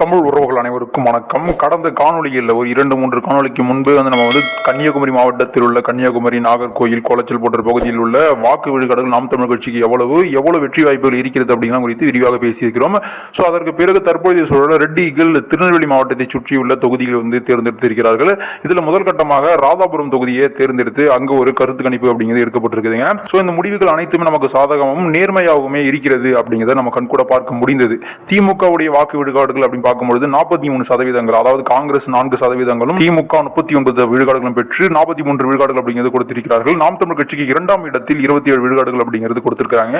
தமிழ் உறவுகள் அனைவருக்கும் வணக்கம். கடந்த காணொலியில் ஒரு இரண்டு மூன்று காணொளிக்கு முன்பு வந்து நம்ம வந்து கன்னியாகுமரி மாவட்டத்தில் உள்ள கன்னியாகுமரி நாகர்கோயில் கோலச்சல் போன்ற பகுதியில் உள்ள வாக்கு விழுக்காடுகள் நாம் தமிழ் கட்சிக்கு எவ்வளவு எவ்வளவு வெற்றி வாய்ப்புகள் இருக்கிறது அப்படிங்கிற குறித்து விரிவாக பேசியிருக்கிறோம். ஸோ அதற்கு பிறகு தற்போதைய சூழலில் ரெட்டிகள் திருநெல்வேலி மாவட்டத்தை சுற்றியுள்ள தொகுதிகள் வந்து தேர்ந்தெடுத்திருக்கிறார்கள். இதில் முதல் கட்டமாக ராதாபுரம் தொகுதியை தேர்ந்தெடுத்து அங்கு ஒரு கருத்து கணிப்பு அப்படிங்கிறது எடுக்கப்பட்டிருக்குதுங்க. ஸோ இந்த முடிவுகள் அனைத்துமே நமக்கு சாதகமும் நேர்மையாகவுமே இருக்கிறது அப்படிங்கிறத நம்ம கண்கூட பார்க்க முடிந்தது. திமுகவுடைய வாக்கு விழுக்காடுகள் அப்படின்னு பார்க்கும்பொழுது நாற்பத்தி மூணு சதவீதங்கள் அதாவது காங்கிரஸ் நான்கு சதவீதங்களும் திமுக முப்பத்தி ஒன்பது விழுக்காடுகளும் பெற்று நாற்பத்தி மூன்று விழுக்காடுகள் அப்படிங்கிறது கொடுத்திருக்கிறார்கள். நாம் தமிழ் கட்சிக்கு இரண்டாம் இடத்தில் இருபத்தி ஏழு விழுக்காடுகள் அப்படிங்கிறது கொடுத்திருக்காங்க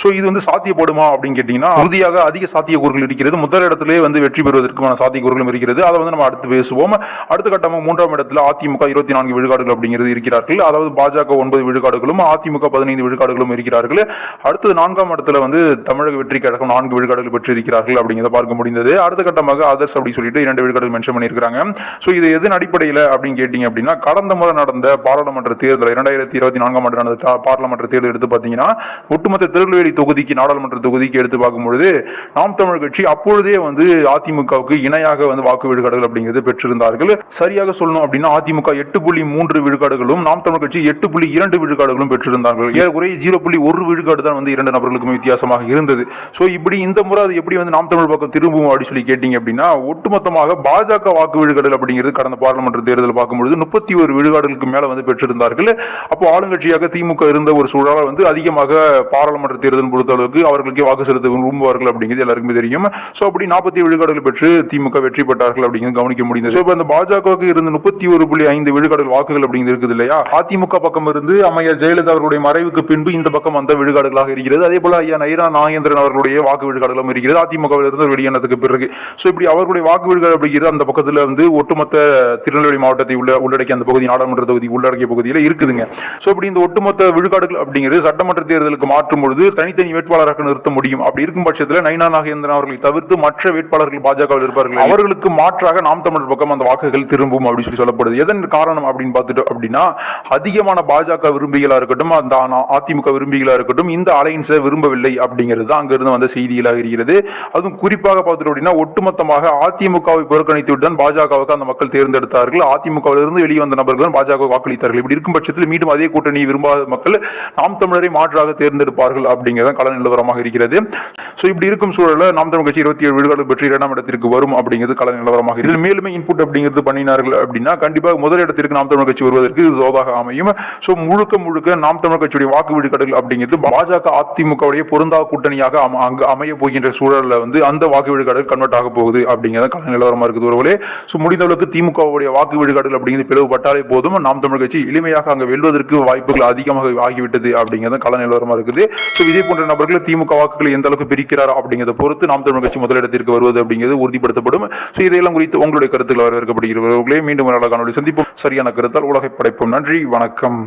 ஸோ இது வந்து சாத்தியப்படுமா அப்படின்னு கேட்டீங்கன்னா உறுதியாக அதிக சாத்தியக்கூறுகள் இருக்கிறது. முதல் இடத்திலே வந்து வெற்றி பெறுவதற்கான சாத்தியக்கூறுகளும் இருக்கிறது. அதை வந்து நம்ம அடுத்து பேசுவோம். அடுத்த கட்டமாக மூன்றாம் இடத்துல அதிமுக இருபத்தி நான்கு விழுக்காடுகள் அப்படிங்கிறது இருக்கிறார்கள். அதாவது பாஜக ஒன்பது விழுக்காடுகளும் அதிமுக பதினைந்து விழுக்காடுகளும் இருக்கிறார்கள். அடுத்தது நான்காம் இடத்துல வந்து தமிழக வெற்றி கழகம் நான்கு விழுக்காடுகள் பெற்றிருக்கிறார்கள் அப்படிங்கிறத பார்க்க முடிந்தது. அடுத்த முதற்கட்டமாக அதர்ஸ் அப்படி சொல்லிட்டு இரண்டு விழுக்காடுகள் மென்ஷன் பண்ணியிருக்காங்க ஸோ இது எதன் அடிப்படையில் அப்படின்னு கேட்டிங்க அப்படின்னா கடந்த முறை நடந்த பாராளுமன்ற தேர்தல் இரண்டாயிரத்தி இருபத்தி நான்காம் ஆண்டு நடந்த பாராளுமன்ற தேர்தல் எடுத்து பார்த்தீங்கன்னா ஒட்டுமொத்த திருநெல்வேலி தொகுதிக்கு நாடாளுமன்ற தொகுதிக்கு எடுத்து பார்க்கும்பொழுது நாம் தமிழ் கட்சி அப்பொழுதே வந்து அதிமுகவுக்கு இணையாக வந்து வாக்கு விழுக்காடுகள் அப்படிங்கிறது பெற்றிருந்தார்கள். சரியாக சொல்லணும் அப்படின்னா அதிமுக எட்டு புள்ளி மூன்று விழுக்காடுகளும் நாம் தமிழ் கட்சி எட்டு புள்ளி இரண்டு விழுக்காடுகளும் பெற்றிருந்தார்கள். ஏறக்குறைய ஜீரோ புள்ளி ஒரு விழுக்காடு தான் வந்து இரண்டு நபர்களுக்கும் வித்தியாசமாக இருந்தது. ஸோ இப்படி இந்த முறை அது எப்படி வந்து நாம் தமிழ் பக்கம் திரும்பும் அப்படின்னு சொல்லி கேட்டீங்க அப்படின்னா ஒட்டுமொத்தமாக பாஜக வாக்கு விழுக்காடுகள் அப்படிங்கிறது கடந்த பாராளுமன்ற தேர்தல் பார்க்கும்பொழுது முப்பத்தி ஒரு விழுக்காடுகளுக்கு மேல வந்து பெற்றிருந்தார்கள். அப்போ ஆளுங்கட்சியாக திமுக இருந்த ஒரு சூழலால் வந்து அதிகமாக பாராளுமன்ற தேர்தல் பொறுத்த அளவுக்கு அவர்களுக்கு வாக்கு செலுத்த விரும்புவார்கள் அப்படிங்கிறது எல்லாருக்குமே தெரியும். ஸோ அப்படி நாற்பத்தி விழுக்காடுகள் பெற்று திமுக வெற்றி பெற்றார்கள் அப்படிங்கிறது கவனிக்க முடிந்தது. ஸோ இப்போ இந்த பாஜகவுக்கு இருந்த முப்பத்தி ஒரு புள்ளி ஐந்து விழுக்காடுகள் வாக்குகள் அப்படிங்கிறது இருக்குது இல்லையா? அதிமுக பக்கம் இருந்து அம்மையா ஜெயலலிதா அவர்களுடைய மறைவுக்கு பின்பு இந்த பக்கம் வந்த விழுக்காடுகளாக இருக்கிறது. அதே போல ஐயா நைரா நாகேந்திரன் அவர்களுடைய வாக்கு விழுக்காடுகளும் இருக்கிறது. அதிமுகவில் இருந்து வெளியானதுக்கு பிறகு ஸோ இப்படி அவர்களுடைய வாக்கு விழுக்காடு அப்படிங்கிறது அந்த பக்கத்தில் வந்து ஒட்டுமொத்த திருநெல்வேலி மாவட்டத்தை உள்ள உள்ளடக்கிய அந்த பகுதி நாடாளுமன்ற தொகுதி உள்ளடக்கிய பகுதியில் இருக்குதுங்க. ஸோ இப்படி இந்த ஒட்டுமொத்த விழுக்காடுகள் அப்படிங்கிறது சட்டமன்ற தேர்தலுக்கு மாற்றும் பொழுது தனித்தனி வேட்பாளராக நிறுத்த முடியும். அப்படி இருக்கும் பட்சத்தில் நைனா நாகேந்திரன் அவர்களை தவிர்த்து மற்ற வேட்பாளர்கள் பாஜகவில் இருப்பார்கள். அவர்களுக்கு மாற்றாக நாம் தமிழர் பக்கம் அந்த வாக்குகள் திரும்பும் அப்படின்னு சொல்லி சொல்லப்படுது. எதன் காரணம் அப்படின்னு பார்த்துட்டு அப்படின்னா அதிகமான பாஜக விரும்பிகளா இருக்கட்டும் அந்த அதிமுக விரும்பிகளா இருக்கட்டும் இந்த அலைன்ஸை விரும்பவில்லை அப்படிங்கிறது தான் அங்கிருந்து வந்த செய்திகளாக இருக்கிறது. அதுவும் குறிப்பாக பார்த்துட்டு அப்படின்னா ஒட்டுமொத்தமாக அதிமுகவை புறக்கணித்துவிட்டு தான் பாஜகவுக்கு அந்த மக்கள் தேர்ந்தெடுத்தார்கள். அதிமுகவிலிருந்து வெளியே வந்த நபர்கள் தான் பாஜக வாக்களித்தார்கள். இப்படி இருக்கும் பட்சத்தில் மீண்டும் அதே கூட்டணி விரும்பாத மக்கள் நாம் தமிழரை மாற்றாக தேர்ந்தெடுப்பார்கள் அப்படிங்கிறத கள நிலவரமாக இருக்கிறது. ஸோ இப்படி இருக்கும் சூழலில் நாம் தமிழ் கட்சி இருபத்தி ஏழு விழுக்காடு பெற்று இரண்டாம் இடத்திற்கு வரும் அப்படிங்கிறது கள நிலவரமாக இதில் மேலுமே இன்புட் அப்படிங்கிறது பண்ணினார்கள் அப்படின்னா கண்டிப்பாக முதல் இடத்திற்கு நாம் தமிழ் கட்சி வருவதற்கு இது தோதாக அமையும். ஸோ முழுக்க முழுக்க நாம் தமிழ் கட்சியுடைய வாக்கு விழுக்காடுகள் அப்படிங்கிறது பாஜக அதிமுகவுடைய பொருந்தா கூட்டணியாக அம- அமைய போகின்ற சூழலில் வந்து அந்த வாக்கு விழுக்காடுகள் கன்வெர்ட் ஆக போகுது அப்படிங்கிறத கள நிலவரமாக இருக்குது ஒருவரே ஸோ முடிந்தளவுக்கு திமுகவுடைய வாக்கு விழுக்காடுகள் அப்படிங்கிறது பிளவுபட்டாலே போதும். நாம் தமிழ் கட்சி எளிமையாக அங்கே வெல்வதற்கு வாய்ப்புகள் அதிகமாக ஆகிவிட்டது அப்படிங்கிறத கள நிலவரமாக இருக்குது. ஸோ விஜய் போன்ற நபர்கள் திமுக வாக்குகளை எந்த அளவுக்கு பிரிக்கிறார் அப்படிங்கிறத பொறுத்து நாம் தமிழ் கட்சி முதலிடத்திற்கு வருவது அப்படிங்கிறது உறுதிப்படுத்தப்படும். ஸோ இதையெல்லாம் குறித்து உங்களுடைய கருத்துக்கள் வரவேற்கப்படுகிறவர்களே மீண்டும் ஒரு அழகான சந்திப்போம். சரியான கருத்தால் உலகை படைப்போம். நன்றி வணக்கம்.